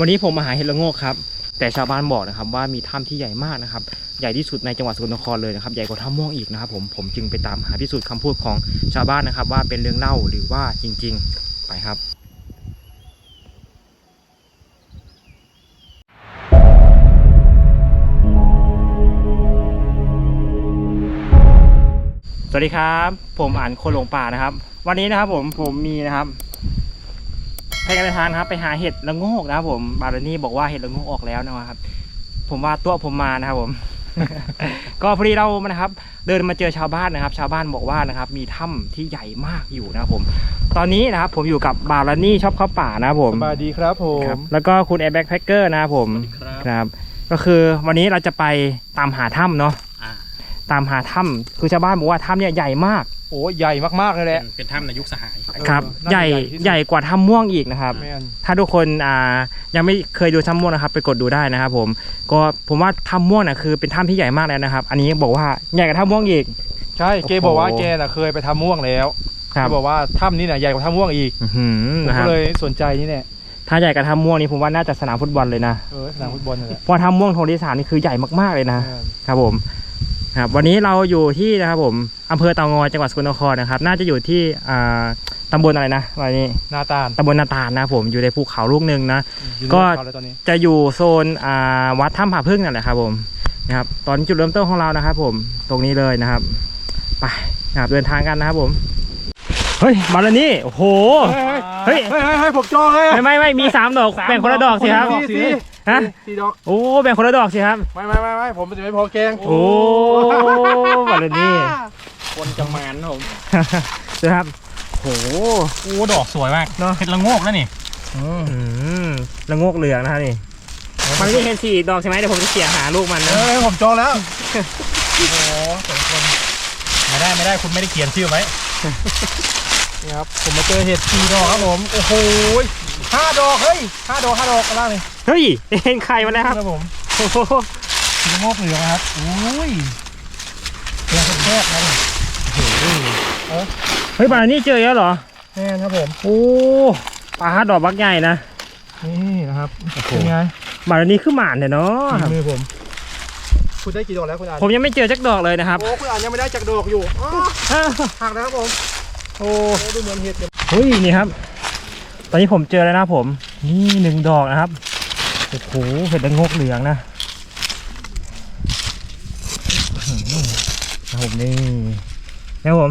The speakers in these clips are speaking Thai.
วันนี้ผมมาหาเห็ดละโงกครับ แต่ชาวบ้านบอกนะครับว่ามีถ้ำที่ใหญ่มากนะครับ ใหญ่ที่สุดในจังหวัดสกลนครเลยนะครับ ใหญ่กว่าถ้ำม่วงอีกนะครับผม ผมจึงไปตามหาพิสูจน์คำพูดของชาวบ้านนะครับ ว่าเป็นเรื่องเล่าหรือว่าจริง ๆ ไปครับสวัสดีครับ ผมอ่านคนหลงป่านะครับ วันนี้นะครับผมผมมีนะครับ ไปกันไปทานครับ ไปหาเห็ดละโงกนะครับผมบารานี่บอกว่าเห็ดละโงกออกแล้วนะครับ ผมว่าตัวผมมานะครับผม ก็พอดีเรานะครับ เดินมาเจอชาวบ้านนะครับ ชาวบ้านบอกว่านะครับ มีถ้ำที่ใหญ่มากอยู่นะครับผม ตอนนี้นะครับผมอยู่กับบารานี่ชอบเข้าป่านะครับผมสบายดีครับผมครับแล้วก็คุณแอร์แบ็คแพคเกอร์นะครับผมครับครับ ก็คือวันนี้เราจะไปตามหาถ้ำเนาะอ่าตามหาถ้ำคือชาวบ้านบอกว่าถ้ำเนี่ยใหญ่มาก โอ้ใหญ่มากๆเลยแหละ เป็นถ้ำในยุคสหาย ครับเออน่าจะใหญ่ใหญ่ที่สุด ใหญ่กว่าถ้ำม่วงอีกนะครับ แม่นถ้าทุกคนอ่ายังไม่เคยดูถ้ำม่วงนะครับ ไปกดดูได้นะครับผมก็ผมว่าถ้ำม่วงน่ะคือเป็นถ้ำที่ใหญ่มากแล้วนะครับ อันนี้บอกว่าใหญ่กว่าถ้ำม่วงอีก ใช่เกโอ้โหบอกว่าแกน่ะเคยไปทำม่วงแล้วครับแกบอกว่าถ้ำนี้น่ะใหญ่กว่าถ้ำม่วงอีกอื้อหือผมนะคก็รับเลยสนใจนี่แหละถ้าใหญ่กว่าถ้ำม่วงนี่ผมว่าน่าจะสนามฟุตบอลเลยนะเออสนามฟุตบอลนั่นแหละเพราะถ้ำม่วงทงที่สามนี่คือใหญ่มากๆเลยนะ แม่นครับผม ครับวันนี้เราอยู่ที่นะครับผมอำเภอเตางอยจังหวัดสกลนครนะครับ น่าจะอยู่ที่อ่าตำบลอะไรนะวันนี้นาตาลตำบลนาตาลนะครับผมอยู่ในภูเขาลูกหนึ่งนะอยู่ก็ในเขาเลยตอนนี้จะอยู่โซนอ่าวัดถ้ำผาพึ่งนั่นแหละครับผมนะครับตอนจุดเริ่มต้นของเรานะครับผมตรงนี้เลยนะครับไปนะครับเดินทางกันนะครับผม เฮ้ยมาแล้วนี่โอ้โห เฮ้ย เฮ้ยเฮ้ยเฮ้ยผมจองเลยไม่ไม่ไม่มีสามดอกแบ่งคนละดอกสิครับ สี่สี่ ฮะ สี่ดอกโอ้แบ่งคนละดอกสิครับ ไม่ไม่ไม่ไม่ผมจะไม่พอแกงโอ้มาแล้วนี่ คนจะมานนะผมนะครับโอ้โห โอ้ดอกสวยมากเนอะ เห็ดละโงกนะนี่อืมละโงกเหลืองนะครับนี่ มันไม่เห็นสี่ดอกใช่ไหมเดี๋ยวผมจะเขี่ยหาลูกมันนะเฮ้ยผมจองแล้วโอ้โหสองคนไม่ได้ไม่ได้คุณไม่ได้เขียนชื่อไว้นี่ครับผมมาเจอเห็ดสี่ดอกครับผมโอ้โหห้าดอกเฮ้ยห้าดอกห้าดอกกระล่างนี่ เฮ้ยเห็นไข่มาแล้วครับครับผมโอ้โหสีโงกเหลืองนะครับอุ้ยเรื่องแคบๆนะนี่เฮ้ยบาร์นี่เจอแล้วเหรอแน่นครับผมโอ้ปลาดอกบักใหญ่นะนี่นะครับโอ้โหเป็นไงบาร์นี่คือหมานเนี่ยเนาะฝีมือผม คุณได้กี่ดอกแล้วคุณอ่านผมยังไม่เจอจักดอกเลยนะครับโอ้คุณอ่านยังไม่ได้จากดอกอยู่อ้ออ้าวหักนะครับผมโอ้โอ้ดูเหมือนเห็ดเลยเฮ้ยนี่ครับ ตอนนี้ผมเจอแล้วนะครับผม นี่หนึ่งดอกนะครับ โอ้โหเห็ดละโงกเหลืองนะอื้อหือนะครับผมนี่นะครับผม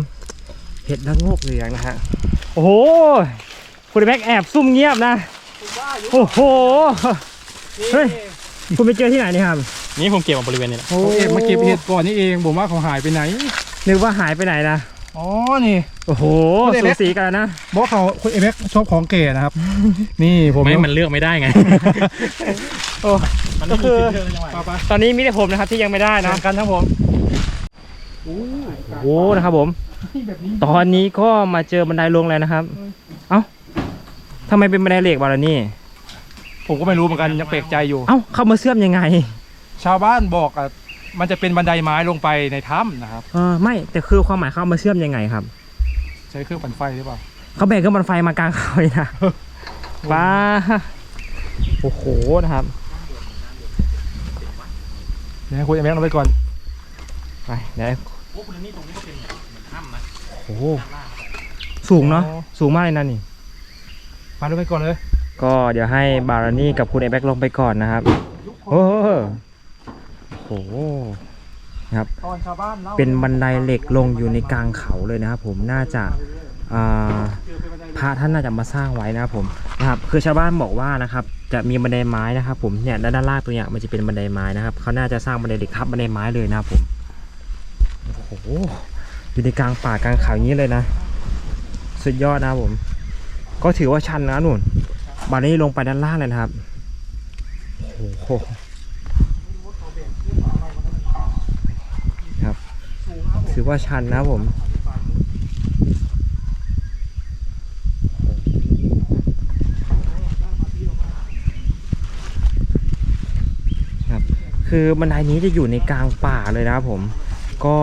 เห็ดละโงกเหลืองนะฮะ โอ้โหคุณแม็กแอบซุ่มเงียบนะผมว่าอยู่โอ้โหนี่เฮ้ย คุณไปเจอที่ไหนนี่ครับ นี่ผมเก็บมาบริเวณนี้แหละผมเองมาเก็บเห็ดก่อนนี่เอง ผมว่าเขาหายไปไหน นึกว่าหายไปไหนนะ อ๋อ นี่โอ้โหคุณเอกสูสีกันแล้วนะบอกเขาคุณเอเม็กชอบของเก๋นะครับ นี่ผมไม่มันเลือกไม่ได้ไงโอ้มันก็คือไม่มีชื่จังหวะปาไปตอนนี้มีแต่ผมนะครับที่ยังไม่ได้แข่นะงกันทั้งผมโอ้โหนะครับผมแบบนี้ตอนนี้ก็มาเจอบันไดลงแล้วนะครับ เอ้าทำไมเป็นบันไดเหล็กบารานี่ ผมก็ไม่รู้เหมือนกันยังแปลกใจอยู่ เอ้าเข้ามาเชื่อมยังไง ชาวบ้านบอกอะ มันจะเป็นบันไดไม้ลงไปในถ้ำนะครับ เออไม่แต่คือความหมายเข้ามาเชื่อมยังไงครับ ใช้เครื่องปั่นไฟหรือเปล่า เขาแบกเครื่องบันไฟมากลางเขาเลยนะป้าโอ้โหนะครับเดี๋ยวให้คุณเอเม็กลงไปก่อนไปเดี๋ยวโอ้คุณนี่ตรงนี้ก็เป็นเหมือนถ้ำนะโอ้โหสูงเนาะสูงมากเลยนะนี่มาลงไปก่อนเลย ก็เดี๋ยวให้บารานี่กับคุณเอแบ็กลงไปก่อนนะครับ โอ้ โหโอ้โหตอนชาวบ้านเล่าเป็นบันไดเหล็กลงอยู่ในกลางเขาเลยนะครับ ผมน่าจะอ่าพระท่านน่าจะมาสร้างไว้นะครับผมนะครับคือชาวบ้านบอกว่านะครับจะมีบันไดไม้นะครับผมเนี่ยด้านล่างตัวเนี้ยมันจะเป็นบันไดไม้นะครับเขาน่าจะสร้างบันไดเหล็กทับบันไดไม้เลยนะครับผมโอ้โหอยู่ในกลางป่ากลางเขาอย่างนี้เลยนะ สุดยอดนะครับผม ก็ถือว่าชันนะนุ่นบาร์นี้ลงไปด้านล่างเลยนะครับโอ้โหครับ ถือว่าชันนะผมครับ คือบันไดนี้จะอยู่ในกลางป่าเลยนะครับผม ก็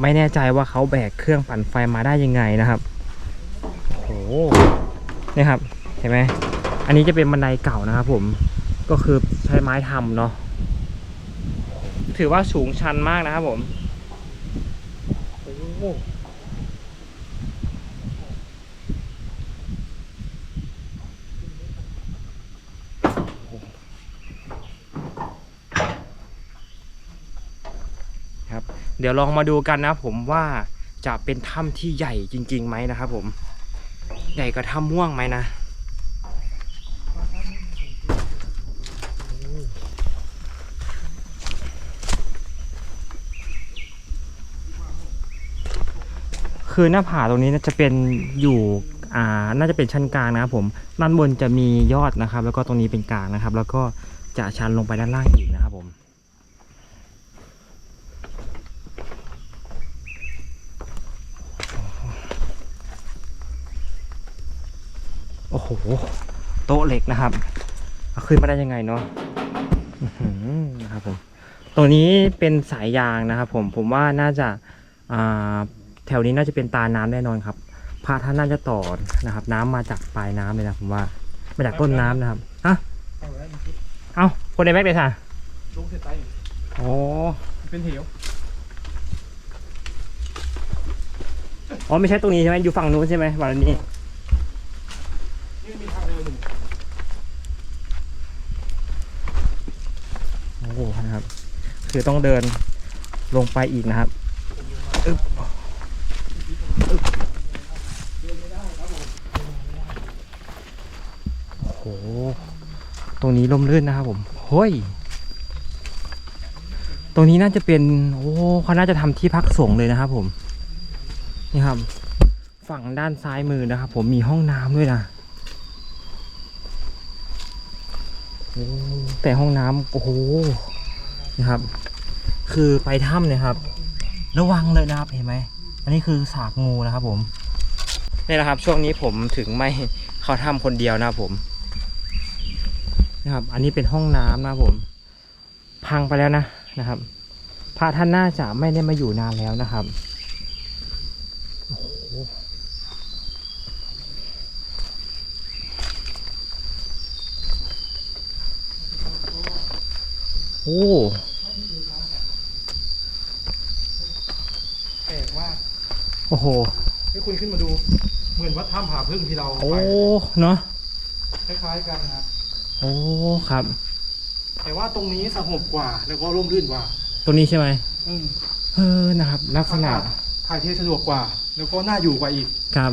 ไม่แน่ใจว่าเขาแบกเครื่องปั่นไฟมาได้ยังไงนะครับโอ้โหนี่ครับเห็นไหมอันนี้จะเป็นบันไดเก่านะครับผมก็คือใช้ไม้ทำเนาะถือว่าสูงชันมากนะครับผม โอ้ครับเดี๋ยวลองมาดูกันนะผมว่าจะเป็นถ้ำที่ใหญ่จริงๆไหมนะครับผม ใหญ่กว่าถ้ำม่วงไหมนะ คือหน้าผาตรงนี้น่าจะเป็นอยู่อ่าน่าจะเป็นชั้นกลางนะครับผมด้านบนจะมียอดนะครับ แล้วก็ตรงนี้เป็นกลางนะครับ แล้วก็จะชันลงไปด้านล่างอีกนะครับผมโอ้โห โต๊ะเหล็กนะครับเอาขึ้นมาได้ยังไงเนาะนะครับผมตรงนี้เป็นสายยางนะครับผมผมว่าน่าจะอ่า ถวนี้น่าจะเป็นตาน้ำแน่นอนครับพระท่านน่าจะต่อนะครับ น้ำมาจากปลายน้ำเลยนะผมว่ามาจากต้นน้ำนะครับฮะเอาแล้วเอ้าคนในแม็กเลยค่ะลงเสร็จไปโอ้เป็นเหวอ๋อไม่ใช่ตรงนี้ใช่ไหมอยู่ฝั่งนู้นใช่ไหมฝั่งนี้นี่มีทางเดินหนึ่งโอ้โหนะครับ คือต้องเดินลงไปอีกนะครับอึ๊บอึ๊บโอ้โห ตรงนี้ล่มลื่นนะครับผมเฮ้ย ตรงนี้น่าจะเป็น โอ้เขาน่าจะทำที่พักสงเลยนะครับ ผม นี่ครับ ฝั่งด้านซ้ายมือนะครับ ผมมีห้องน้ำด้วยนะโอ้แต่ห้องน้ำโอ้โหนะครับ คือไปถ้ำเนี่ยครับ ระวังเลยนะครับเห็นไหมอันนี้คือสากงูนะครับผมนี่นะครับ ช่วงนี้ผมถึงไม่เข้าถ้ำคนเดียวนะครับผม นะครับ อันนี้เป็นห้องน้ำนะครับผม พังไปแล้วนะนะครับ พระท่านน่าจะไม่ได้มาอยู่นานแล้วนะครับโอ้โหโอ้แปลกมากโอ้โห ให้คุณขึ้นมาดู เหมือนวัดถ้ำผาพึ่งที่เราโอ้ ไปเนาะคล้ายๆกันนะครับ โอ้ครับ แต่ว่าตรงนี้สงบกว่าแล้วก็ร่มรื่นกว่าตรงนี้ใช่ไหมอืมเออนะครับ ลักษณะถ่ายเทสะดวกกว่า แล้วก็น่าอยู่กว่าอีกครับ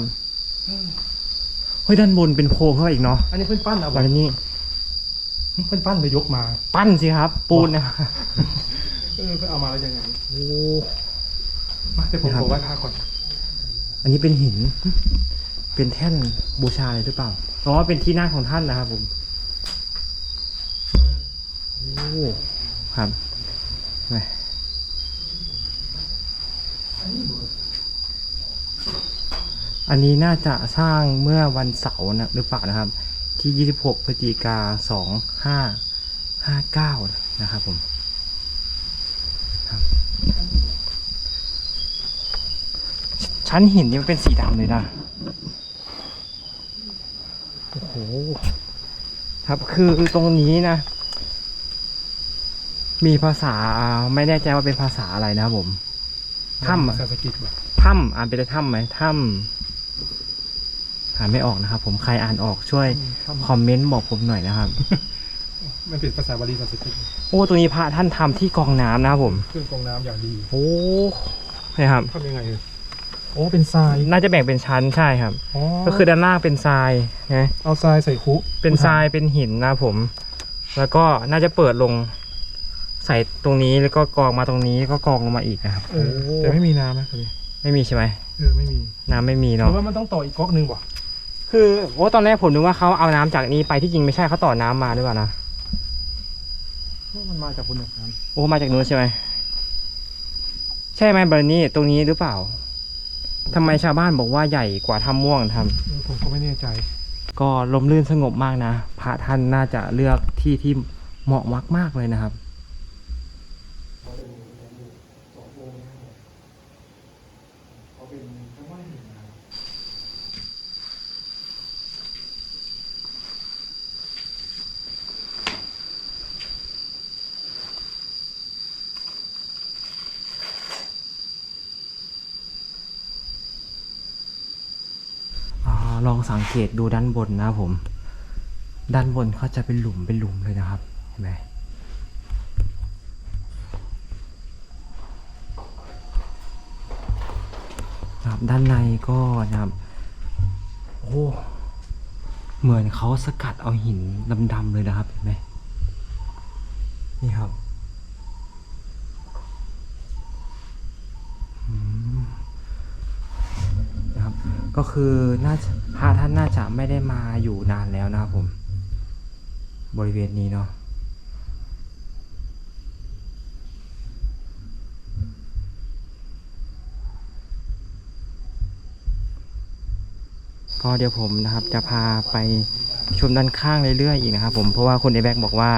อืมเฮ้ยด้านบนเป็นโพรงเข้าไปอีกเนาะอันนี้เพิ่นปั้นเอาวันนี้ เพิ่นปั้นไปยกมาปั้นสิครับ ปูนนะ เออเพิ่นเอามาแล้วยังไงโอ้ มาเดี๋ยวผมครับขอไหว้พระก่อนอันนี้เป็นหิน เป็นแท่นบูชาเลยหรือเปล่าอ๋อเป็นที่นั่งของท่านนะครับผมโอ้ ครับอันนี้น่าจะสร้างเมื่อวันเสาร์นะหรือเปล่านะครับ ที่ 26พฤศจิกา2559 นะครับผมชั้นหินนี่มันเป็นสีดำเลยนะ โอ้โห ครับ คือตรงนี้นะ มีภาษาไม่แน่ใจว่าเป็นภาษาอะไรนะครับผมถ้ำอะสันสกิตแบบถ้ำอ่านเป็นถ้ำไหมถ้ำอ่านไม่ออกนะครับผมใครอ่านออกช่วยคอมเมนต์บอกผมหน่อยนะครับมันเป็นภาษาบาลีสันสกิตโอ้ตรงนี้พระท่านทำที่กรองน้ำนะครับผม เครื่องกรองน้ำอย่างดีโอ้นะครับ ทำยังไงเออโอ้เป็นทรายน่าจะแบ่งเป็นชั้นใช่ครับ อ๋อก็คือด้านล่างเป็นทรายนะเอาทรายใส่คุเป็นทรายเป็นหินนะครับผม แล้วก็น่าจะเปิดลง ใส่ตรงนี้แล้วก็กรองมาตรงนี้ก็กรองลงมาอีกนะครับ เออแต่ไม่มีน้ำนะคือไม่มีใช่ไหมเออไม่มีน้ำไม่มีหรืเนาะอว่ามันต้องต่ออีกก๊อกหนึงบ่คือโอ้ตอนแรกผมนึกว่าเขาเอาน้ำจากนี้ไปที่จริงไม่ใช่เขาต่อน้ำมาหรือเปล่านะมันมาจากบนหนน้โอ้มาจากนู้นใช่ไหมใช่ไหมบรนี่ตรงนี้หรือเปล่าทำไมชาวบ้านบอกว่าใหญ่กว่าถ้ำม่วงทำำเออผมก็ไม่แน่ใจ ก็ลมลื่นสงบมากนะ พระท่านน่าจะเลือกที่ที่เหมาะมากๆเลยนะครับ ลอง สังเกตดูด้านบนนะครับผม ด้านบนเขาจะเป็นหลุมเป็นหลุมเลยนะครับ เห็นไหมครับด้านในก็นะครับ โอ้เหมือนเขาสกัดเอาหินดำๆเลยนะครับเห็นไหมนี่ครับอืมนะครับ ก็คือน่าพระท่านน่าจะไม่ได้มาอยู่นานแล้วนะครับผม บริเวณนี้เนาะก็เดี๋ยวผมนะครับจะพาไปชมด้านข้างเรื่อยๆอีกนะครับผมเพราะว่าคนในแบ็กบอกว่า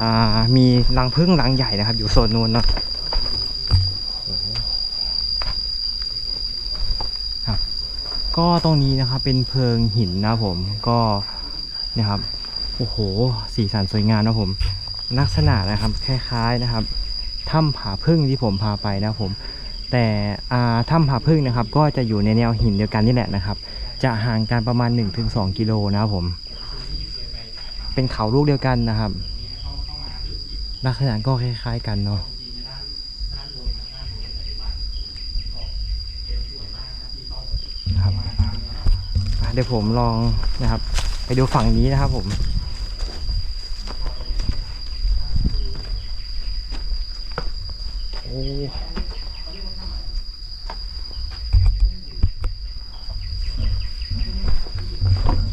อ่ามีรังพึ่งรังใหญ่นะครับ อยู่โซนนู้นเนาะครับ ก็ตรงนี้นะครับเป็นเพิงหินนะผมก็นะครับโอ้โห สีสันสวยงามนะผม ลักษณะนะครับคล้ายๆนะครับถ้ำผาพึ่งที่ผมพาไปนะผม แต่ถ้ำผาพึ่งนะครับ ก็จะอยู่ในแนวหินเดียวกันนี่แหละนะครับ จะห่างกันประมาณ 1-2 กิโลนะครับผม เป็นเขาลูกเดียวกันนะครับ ลักษณะก็คล้ายๆกันเนาะครับอะเดี๋ยวผมลองนะครับ ไปดูฝั่งนี้นะครับผมโอ้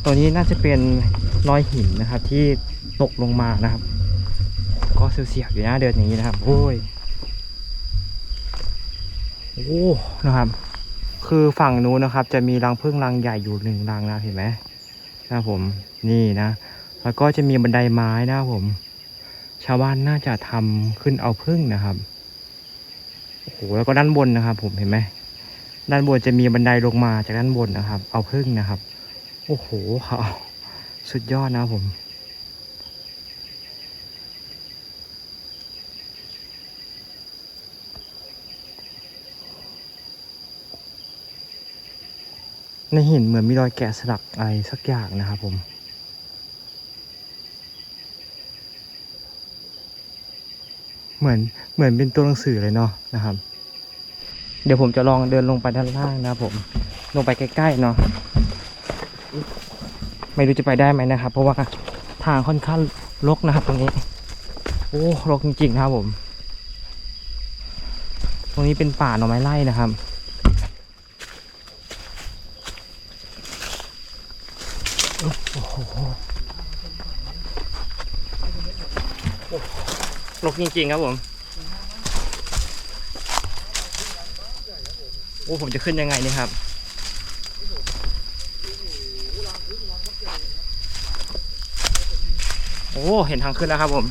ตัวนี้น่าจะเป็นรอยหินนะครับ ที่ตกลงมานะครับ ก็เสียวๆอยู่นะเดินอย่างนี้นะครับโอ้ยโอ้นะครับ คือฝั่งนู้นนะครับ จะมีรังผึ้งรังใหญ่อยู่หนึ่งรังนะเห็นไหมนะผมนี่นะ แล้วก็จะมีบันไดไม้นะผม ชาวบ้านน่าจะทำขึ้นเอาพึ่งนะครับโอ้โหแล้วก็ด้านบนนะครับ ผมเห็นไหมด้านบนจะมีบันไดลงมาจากด้านบนนะครับ เอาพึ่งนะครับ โอ้โหเขาสุดยอดนะผม ในหินเหมือนมีรอยแกะสลักอะไรสักอย่างนะครับผม เหมือนเหมือนเป็นตัวหนังสือเลยเนาะนะครับ เดี๋ยวผมจะลองเดินลงไปด้านล่างนะครับผม ลงไปใกล้ๆเนาะไม่รู้จะไปได้ไหมนะครับ เพราะว่าทางค่อนข้างรกนะครับตรงนี้ โอ้รกจริงๆนะครับผม ตรงนี้เป็นป่าหน่อไม้ไร่นะครับ โอ้โหรก จริงๆครับผม โอ้ผมจะขึ้นยังไงเนี่ยครับ โอ้เห็นทางขึ้นแล้วครับผม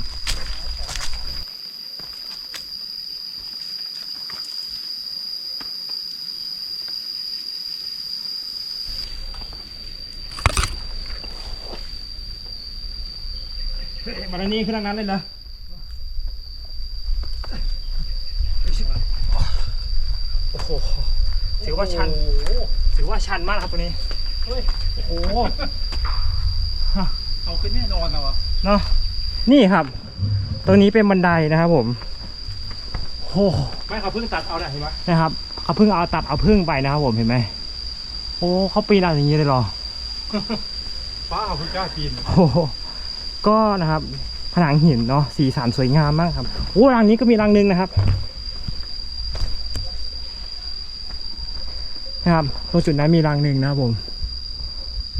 เฮ้ยมาทางนี้ขึ้นทางนั้นเลยเหรอโห ถือ ว่าชันถือว่าชันมากครับตัวนี้เฮ้ยโอ้โหเอาขึ้นแน่นอนเหรอเนาะนี่ครับตรงนี้เป็นบันไดนะครับผมโอ้โหไม่เขาเพิ่งตัดเอาได้เห็นไหมนะครับเขาเพิ่งเอาตัดเอาพึ่งไปนะครับผมเห็นไหมโอ้เขาปีนอะไรอย่างนี้เลยเหรอป้าเอาเพิ่งกล้าปีนโอ้โหก็นะครับผนังหินเนาะสีสันสวยงามมากครับโอ้รังนี้ก็มีรังหนึงนะครับ นะครับตรงจุดนั้นมีรังหนึ่งนะครับผม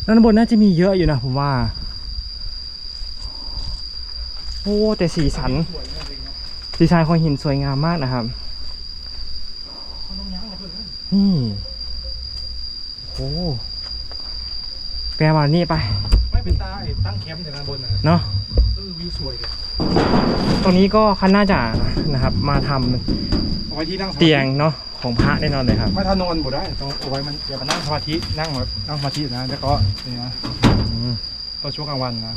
ด้านบนน่าจะมีเยอะอยู่นะผมว่า โอ้แต่สีสันสวยมากเลยเนาะดีไซน์ของหินสวยงามมากนะครับเขาต้องย้างมาเพิ่งนี่โอ้แปลว่านี่ไป ไม่เป็นตาไอ้ตั้งแคมป์อยู่ด้านบนนะเนาะเออวิวสวยเลยตรงนี้ก็คันน่าจะนะครับ มาทำเอาไว้ที่นั่งสมาธิเตียงเนาะ ของพระแน่นอนเลยครับไม่ถ้านอนบ่ได้ต้องเอาไว้มันอย่ามานั่งสมาธินั่งแบบนั่งสมาธินะแล้วก็นี่นะอืมตอนช่วงกลางวันนะ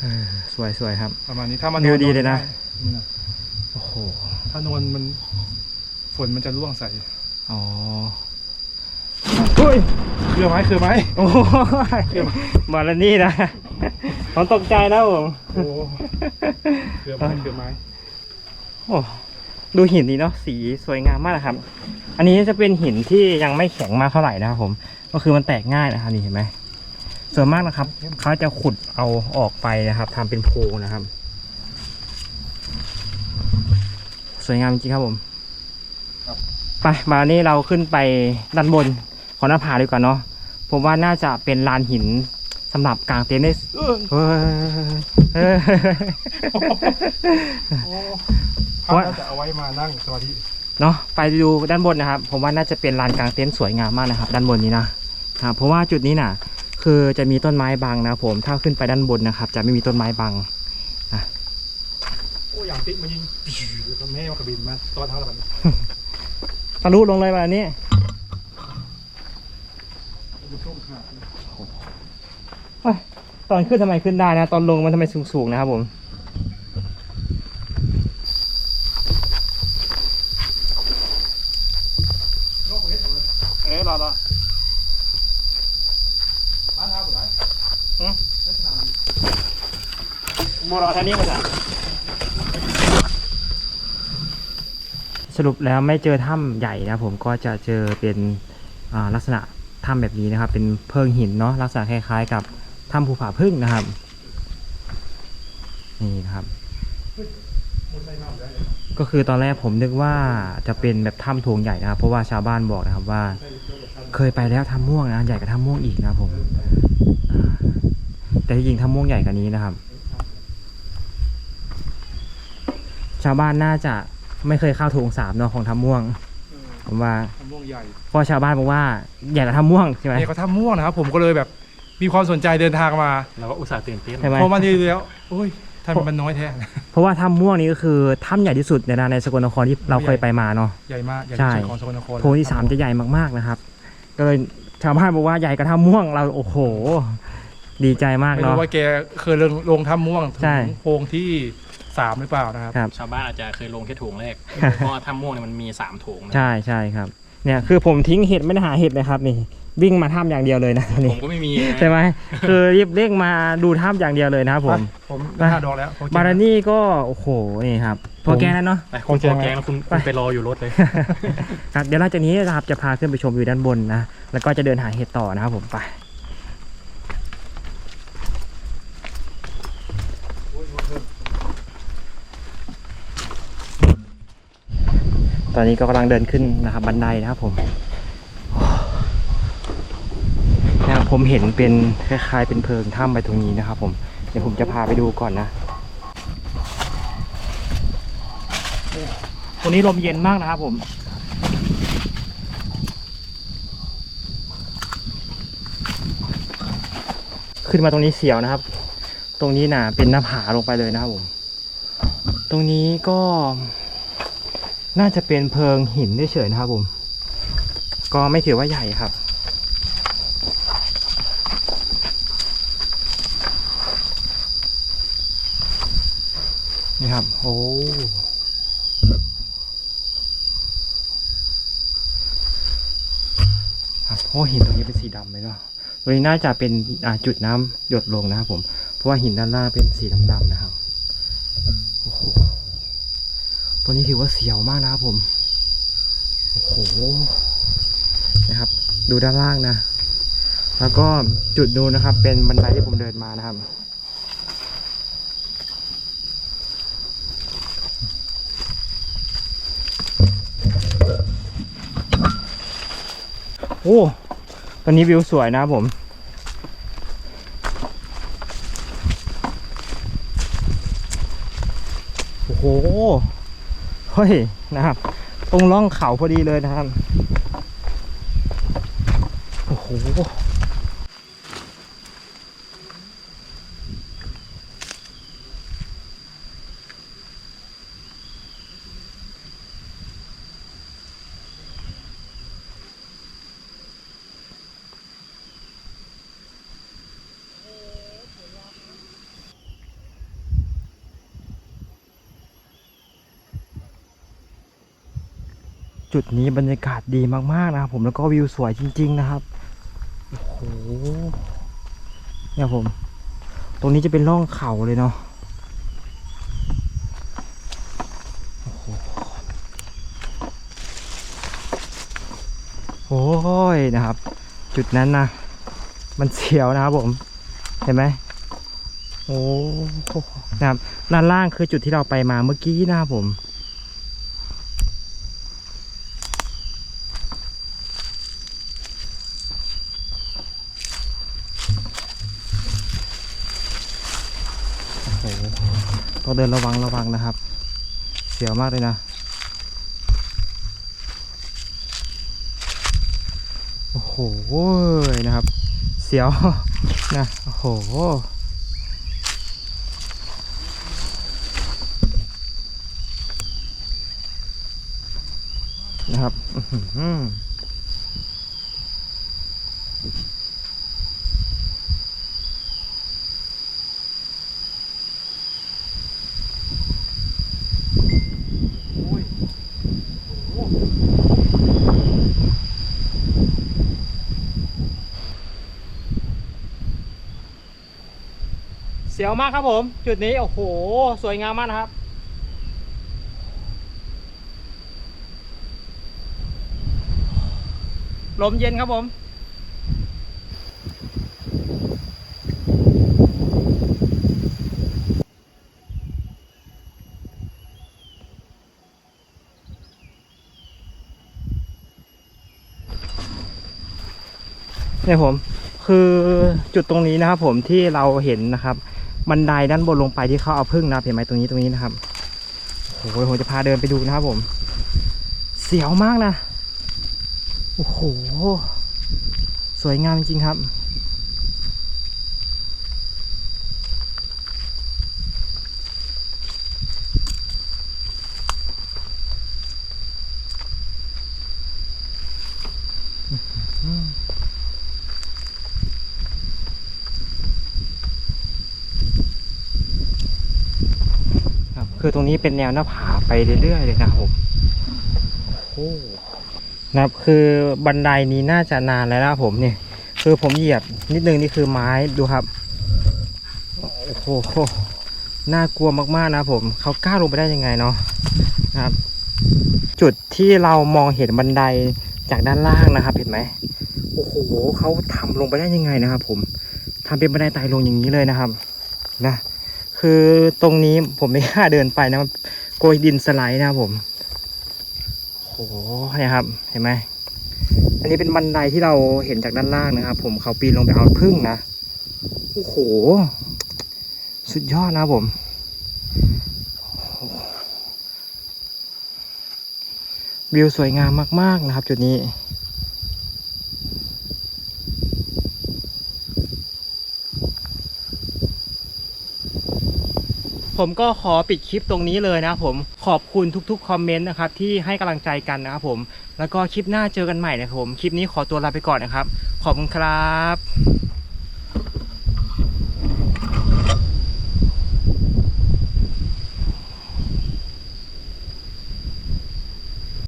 เออสวยสวยครับ ประมาณนี้ถ้ามันวิวดีเลยนะนี่นะโอ้โหถ้านอนมันฝนมันจะร่วงใส่อ๋อโอ้อุ้ยคือไหมคือไหมโอ้ยมาแล้วนี่นะผมตกใจนะผมโอ้คือไหมคือไหมโอ้ ดูหินนี้เนาะสีสวยงามมากนะครับ อันนี้จะเป็นหินที่ยังไม่แข็งมากเท่าไหร่นะครับผม ก็คือมันแตกง่ายนะครับนี่เห็นไหมส่วนมากนะครับเขาจะขุดเอาออกไปนะครับทำเป็นโพรงนะครับ สวยงามจริงครับผมไปมานี่เราขึ้นไปด้านบนของหน้าผาดีกว่าเนาะผมว่าน่าจะเป็นลานหิน สำหรับกางเต็นท์ได้เฮ้ยเฮ้ยโอ้พระน่าจะเอาไว้มานั่งสมาธิเนาะไปดูด้านบนนะครับ ผมว่าน่าจะเป็นลานกางเต็นท์สวยงามมากนะครับ ด้านบนนี้นะครับเพราะว่าจุดนี้น่ะ คือจะมีต้นไม้บังนะครับผมถ้าขึ้นไปด้านบนนะครับ จะไม่มีต้นไม้บังโอ้อย่างติ๊กมายิงแล้วก็แม่มากระบินมาตอนเท่าไหร่แบบนี้ทะลุลงเลยแบบนี้ ดูช่วงขาด ต อนขึ้นทำไมขึ้นได้นะ ตอนลงมันทำไมสูงๆนะครับผมโลกประเทศเลยเอ้ยรอรอบ้านเท้าบุ๋ยอืมลักษณะมันบัวรอท่านี้มาจ้ะสรุปแล้วไม่เจอถ้ำใหญ่นะผมก็จะเจอเป็นอ่าลักษณะถ้ำแบบนี้นะครับ เป็นเพิงหินเนาะลักษณะคล้ายๆกับ ถ้ำภูผาพึ่งนะครับ นี่นะครับมุดในน้ำได้ก็คือตอนแรกผมนึกว่าจะเป็นแบบถ้ำโถงใหญ่นะครับ เพราะว่าชาวบ้านบอกนะครับว่า เคยไปแล้วถ้ำม่วงนะใหญ่กว่าถ้ำม่วงอีกนะครับผมอ่าแต่ที่จริงถ้ำม่วงใหญ่กว่านี้นะครับ ชาวบ้านน่าจะไม่เคยเข้าโถงสามเนาะของถ้ำม่วงผมว่าทำม่วงใหญ่เพราะชาวบ้านบอกว่าใหญ่กว่าถ้ำม่วงใช่ไหมเนี่ยเขาทำม่วงนะครับ ผมก็เลยแบบ มีความสนใจเดินทางมาเราก็อุตส่าห์ตื่นเต้นใช่ไหม พอมาทีเดียวโอ้ยทำไมมันน้อยแท้ เพราะว่าถ้ำม่วงนี้ก็คือถ้ำใหญ่ที่สุดในในสกลนครที่เราเคยไปมาเนาะ ใหญ่มากใหญ่ใช่ที่สุดของสกลนครโถงที่สามจะใหญ่มากๆนะครับ ก็เลยชาวบ้านบอกว่าใหญ่กว่าถ้ำม่วงเราโอ้โห ดีใจมากไม่เนาะ รู้ว่าแกเคยลงลงถ้ำม่วงถึใช่ งโพรงที่สามหรือเปล่านะครับครับชาวบ้านอาจจะเคยลงแค่โถงแรก เพราะว่าถ้ำม่วงเนี่ยมันมีสามโถงนะใช่ใช่ครับ เนี่ยคือผมทิ้งเห็ดไม่ได้หาเห็ดเลยครับนี่ วิ่งมาถ้ำอย่างเดียวเลยนะผนี่มก็ไม่มีนะใช่ไหมคือรีบเร่งมาดูถ้ำอย่างเดียวเลยนะครับผม ผมไปได้ห้าดอกแล้วโอเคบารานี่ก็โอ้โหนี่ครับพอแกนั้นเนาะ ไปคุณโปรแกงคุณคุณไปรออยู่รถเลย ครับเดี๋ยวหลังจากนี้นะครับจะพาขึ้นไปชมวิวด้านบนนะ แล้วก็จะเดินหาเห็ดต่อนะครับผมไป ตอนนี้ก็กำลังเดินขึ้นนะครับบันไดนะครับผมนะครับ ผมเห็นเป็นคล้ายๆเป็นเพิงถ้ำไปตรงนี้นะครับผม เดี๋ยวผมจะพาไปดูก่อนนะ ตรงนี้ลมเย็นมากนะครับผมขึ้นมาตรงนี้เสียวนะครับ ตรงนี้น่ะเป็นหน้าผาลงไปเลยนะครับผม ตรงนี้ก็ น่าจะเป็นเพิงหินเฉยๆนะครับผม ก็ไม่ถือว่าใหญ่ครับ ครับ โอ้ครับโอ้หินตรงนี้เป็นสีดำเลยเนาะตรงนี้น่าจะเป็นอ่าจุดน้ำหยดลงนะครับผม เพราะว่าหินด้านล่างเป็นสีดำๆนะครับ โอ้โหตัวนี้ถือว่าเสียวมากนะครับผม โอ้โห นะครับ ดูด้านล่างนะ แล้วก็จุดดูนะครับ เป็นบันไดที่ผมเดินมานะครับ โอ้ตอนนี้วิวสวยนะผม โอ้โห เฮ้ย นะครับ ตรงร่องเขาพอดีเลยนะครับ โอ้โห จุดนี้บรรยากาศดีมากๆนะครับผมแล้วก็วิวสวยจริง ๆ นะครับโอ้โหเนี่ยผม ตรงนี้จะเป็นร่องเขาเลยเนาะโอ้โหโอ้ยนะครับ จุดนั้นนะมันเสียวนะครับผม เห็นไหมโอ้โหนะครับด้านล่างคือจุดที่เราไปมาเมื่อกี้นะครับผม โอ้โหต้อง เดินระวังระวังนะครับ เสียวมากเลยนะ โอ้โหนะครับ เสียวนะโอ้โหนะครับอื้อหือ เสียว มากครับผม จุดนี้โอ้โห สวยงามมากนะครับ ลมเย็นครับผมเนี่ยผมคือจุดตรงนี้นะครับผมที่เราเห็นนะครับ บันไดด้านบนลงไปที่เขาเอาพึ่งนะเห็นไหมตรงนี้ตรงนี้นะครับโอ้โหผมจะพาเดินไปดูนะครับผม เสียวมากนะโอ้โหสวยงามจริงครับครับ คือตรงนี้เป็นแนวหน้าผาไปเรื่อยๆเลยนะครับผมโอ้โหนะครับคือบันไดนี้น่าจะนานแล้วนะผมเนี่ย คือผมเหยียบนิดนึงนี่คือไม้ดูครับโอ้โหน่ากลัวมากๆนะผมเขากล้าลงไปได้ยังไงเนาะนะครับ จุดที่เรามองเห็นบันไดจากด้านล่างนะครับ เห็นไหมโอ้โหเขาทำลงไปได้ยังไงนะครับ ผมทำเป็นบันไดไต่ลงอย่างนี้เลยนะครับ นะ คือตรงนี้ผมไม่กล้าเดินไปนะมันโกยดินสไลด์นะครับผมโหเนี่ยครับ เห็นไหมอันนี้เป็นบันไดที่เราเห็นจากด้านล่างนะครับ ผมเขาปีนลงไปเอาพึ่งนะโอ้โห สุดยอดนะผมวิวสวยงามมาก ๆ นะครับ จุดนี้ ผมก็ขอปิดคลิปตรงนี้เลยนะครับผมขอบคุณทุกๆคอมเมนต์นะครับที่ให้กำลังใจกันนะครับผมแล้วก็คลิปหน้าเจอกันใหม่นะครับผมคลิปนี้ขอตัวลาไปก่อนนะครับ ขอบคุณครับ